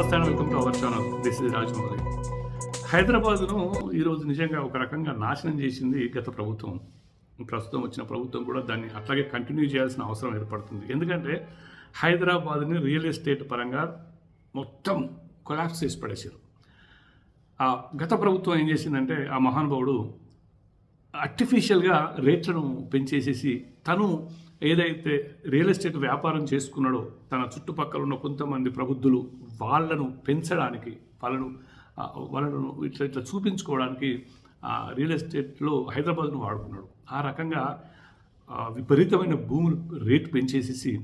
నమస్తే and welcome to our channel this is Rajamouli. హైదరాబాద్ను ఈరోజు నిజంగా ఒక రకంగా నాశనం చేసింది గత ప్రభుత్వం. ప్రస్తుతం వచ్చిన ప్రభుత్వం కూడా దాన్ని అట్లాగే కంటిన్యూ చేయాల్సిన అవసరం ఏర్పడుతుంది. ఎందుకంటే హైదరాబాద్ని రియల్ ఎస్టేట్ పరంగా మొత్తం కొలాప్స్ చేసి పడేశారు. ఆ గత ప్రభుత్వం ఏం చేసిందంటే ఆ మహానుభావుడు ఆర్టిఫిషియల్గా రేట్లను పెంచేసేసి తను ఏదైతే రియల్ ఎస్టేట్ వ్యాపారం చేసుకున్నాడో తన చుట్టుపక్కల ఉన్న కొంతమంది ప్రబుద్ధులు వాళ్ళను పెంచడానికి వాళ్ళను వాళ్ళను ఇట్లా ఇట్లా చూపించుకోవడానికి ఆ రియల్ ఎస్టేట్లో హైదరాబాద్ను వాడుకున్నాడు. ఆ రకంగా విపరీతమైన భూములు రేటు పెంచేసేసి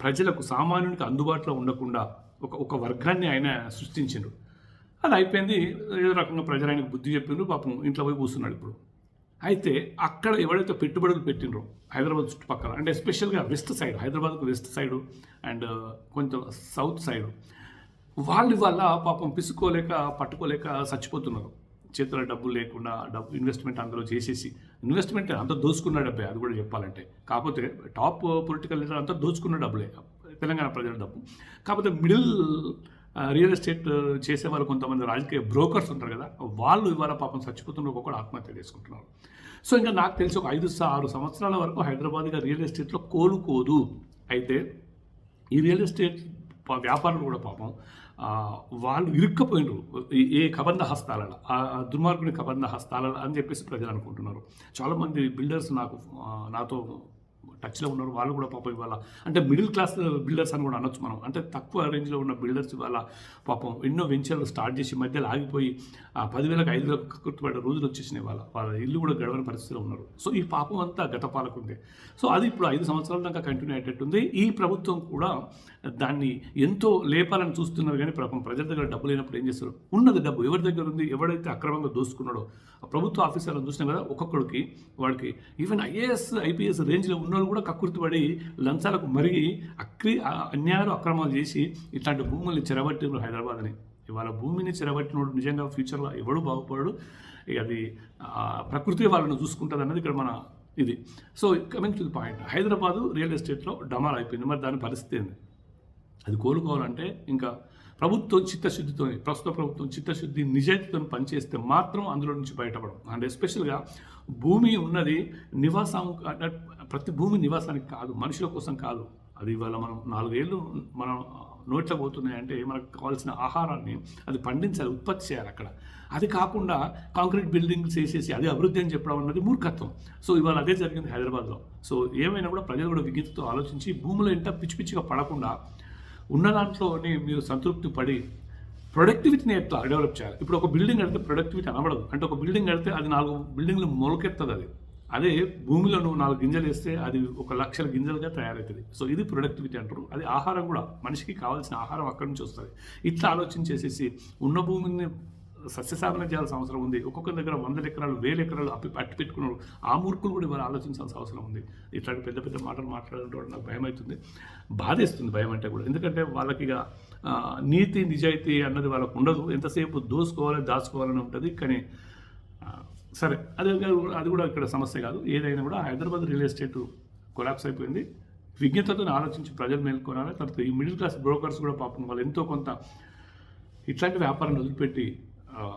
ప్రజలకు సామాన్యునికి అందుబాటులో ఉండకుండా ఒక ఒక వర్గాన్ని ఆయన సృష్టించిండు. అది అయిపోయింది. ఏదో రకంగా ప్రజలు ఆయనకు బుద్ధి చెప్పిండ్రు పాపం ఇంట్లో పోయి కూర్చున్నాడు ఇప్పుడు. అయితే అక్కడ ఎవరైతే పెట్టుబడులు పెట్టినరో హైదరాబాద్ చుట్టుపక్కల అంటే ఎస్పెషల్గా వెస్ట్ సైడ్ హైదరాబాద్కు వెస్ట్ సైడు అండ్ uh, కొంచెం సౌత్ సైడ్ వాళ్ళు వల్ల పాపం పిసుకోలేక పట్టుకోలేక చచ్చిపోతున్నారు. చేతిలో డబ్బులు లేకుండా డబ్బు ఇన్వెస్ట్మెంట్ అందులో చేసేసి. ఇన్వెస్ట్మెంట్ అంతా దోచుకున్న డబ్బే అది కూడా చెప్పాలంటే. కాకపోతే టాప్ పొలిటికల్ లీడర్ అంతా దోచుకున్న డబ్బులే తెలంగాణ ప్రజల డబ్బు. కాకపోతే మిడిల్ రియల్ ఎస్టేట్ చేసే వాళ్ళు కొంతమంది రాజకీయ బ్రోకర్స్ ఉంటారు కదా వాళ్ళు ఇవాళ పాపం చచ్చిపోతున్న ఒక్కొక్కడు ఆత్మహత్య చేసుకుంటున్నారు. సో ఇంకా నాకు తెలిసి ఒక ఐదు ఆరు సంవత్సరాల వరకు హైదరాబాద్గా రియల్ ఎస్టేట్లో కోలుకోదు. అయితే ఈ రియల్ ఎస్టేట్ వ్యాపారులు కూడా పాపం వాళ్ళు ఇరుక్కపోయినరు. ఈ- ఏ కబంధ హస్తాలలో ఆ దుర్మార్గుని కబంధ హస్తాలలో అని చెప్పేసి ప్రజలు అనుకుంటున్నారు. చాలామంది బిల్డర్స్ నాకు నాతో టచ్లో ఉన్నారు వాళ్ళు కూడా పాపం ఇవాళ అంటే మిడిల్ క్లాస్ బిల్డర్స్ అని కూడా అనొచ్చు మనం. అంటే తక్కువ రేంజ్లో ఉన్న బిల్డర్స్ ఇవాళ పాపం ఎన్నో వెంచర్లు స్టార్ట్ చేసి మధ్యలో ఆగిపోయి ఆ పదివేలకు ఐదు వేలకు కట్టుబడే రోజులు వచ్చేసినాయి వాళ్ళ వాళ్ళ ఇల్లు కూడా గడవని పరిస్థితిలో ఉన్నారు. సో ఈ పాపం అంతా గత పాలకుంది. సో అది ఇప్పుడు ఐదు సంవత్సరాల దాకా కంటిన్యూ అయ్యేటట్టుంది. ఈ ప్రభుత్వం కూడా దాన్ని ఎంతో లేపాలని చూస్తున్నారు కానీ పాపం ప్రజల దగ్గర డబ్బు లేనప్పుడు ఏం చేస్తారు? ఉన్నది డబ్బు ఎవరి దగ్గర ఉంది? ఎవడైతే అక్రమంగా దోసుకున్నాడో ఆ ప్రభుత్వ ఆఫీసర్లను చూసినా కదా ఒక్కొక్కడికి వాడికి ఈవెన్ ఐఏఎస్ ఐపీఎస్ రేంజ్లో ఉన్న వాళ్ళు కూడా కక్కుర్తిపడి లంచాలకు మరిగి అక్రి అన్యాయాలు అక్రమాలు చేసి ఇట్లాంటి భూముల్ని చెరబట్టిరు హైదరాబాద్ని. ఇవాళ భూమిని చెరబట్టినోడు నిజంగా ఫ్యూచర్లో ఎవడు బాగుపడు ఇక అది ప్రకృతి వాళ్ళని చూసుకుంటుంది అన్నది ఇక్కడ మన ఇది. So coming to the point Hyderabad real ఎస్టేట్లో డమాల్ అయిపోయింది. మరి దాని పరిస్థితి ఏంది? అది కోలుకోవాలంటే ఇంకా ప్రభుత్వం చిత్తశుద్ధితో ప్రస్తుత ప్రభుత్వం చిత్తశుద్ధి నిజాయితీతో పనిచేస్తే మాత్రం అందులో నుంచి బయటపడం అండ్ ఎస్పెషల్గా భూమి ఉన్నది నివాసం ప్రతి భూమి నివాసానికి కాదు మనుషుల కోసం కాదు. అది ఇవాళ మనం నాలుగేళ్ళు మనం నోట్లో పోతున్నాయంటే మనకు కావాల్సిన ఆహారాన్ని అది పండించాలి ఉత్పత్తి చేయాలి అక్కడ. అది కాకుండా కాంక్రీట్ బిల్డింగ్స్ వేసేసి అది అభివృద్ధి అని చెప్పడం అన్నది మూర్ఖత్వం. సో ఇవాళ అదే జరిగింది హైదరాబాద్లో. సో ఏమైనా కూడా ప్రజలు కూడా విజ్ఞతతో ఆలోచించి భూములు ఎంత పిచ్చి పిచ్చిగా పడకుండా ఉన్న దాంట్లోనే మీరు సంతృప్తి పడి ప్రొడక్టివిటీని ఎట్లా డెవలప్ చేయాలి. ఇప్పుడు ఒక బిల్డింగ్ కడితే ప్రొడక్టివిటీ అనబడదు. అంటే ఒక బిల్డింగ్ కడితే అది నాలుగు బిల్డింగ్లు మొలకెత్తది అది. అదే భూమిలో నువ్వు నాలుగు గింజలు వేస్తే అది ఒక లక్షల గింజలుగా తయారవుతుంది. సో ఇది ప్రొడక్టివిటీ అంటారు. అది ఆహారం కూడా. మనిషికి కావాల్సిన ఆహారం అక్కడి నుంచి వస్తుంది. ఇట్లా ఆలోచించేసేసి ఉన్న భూమిని సస్యసాధన చేయాల్సిన అవసరం ఉంది. ఒక్కొక్క దగ్గర వందల ఎకరాలు వేల ఎకరాలు అప్పి అట్టి పెట్టుకున్నారు. ఆ మూర్ఖులు కూడా ఇవాళ ఆలోచించాల్సిన అవసరం ఉంది. ఇట్లాంటి పెద్ద పెద్ద మాటలు మాట్లాడడం నాకు భయం అవుతుంది బాధేస్తుంది భయం అంటే కూడా. ఎందుకంటే వాళ్ళకి ఇక నీతి నిజాయితీ అన్నది వాళ్ళకు ఉండదు. ఎంతసేపు దోసుకోవాలి దాచుకోవాలని ఉంటుంది. కానీ సరే. అదే అది కూడా ఇక్కడ సమస్య కాదు. ఏదైనా కూడా హైదరాబాద్ రియల్ ఎస్టేట్ కొలాప్స్ అయిపోయింది. విజ్ఞతతో ఆలోచించి ప్రజలు మేల్కొనాలి. తర్వాత ఈ మిడిల్ క్లాస్ బ్రోకర్స్ కూడా పాపం వాళ్ళు ఎంతో కొంత ఇట్లాంటి వ్యాపారాన్ని వదిలిపెట్టి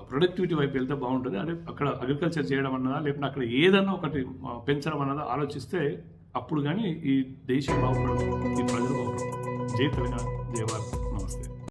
ప్రొడక్టివిటీ వైపు వెళ్తే బాగుంటుంది. అంటే అక్కడ అగ్రికల్చర్ చేయడం అన్నదా లేకపోతే అక్కడ ఏదన్నా ఒకటి పెంచడం అన్నదా ఆలోచిస్తే అప్పుడు కానీ ఈ దేశం బాగుపడదు ఈ ప్రజలు బాగుపడదు జై తెలంగాణ జై భారత్.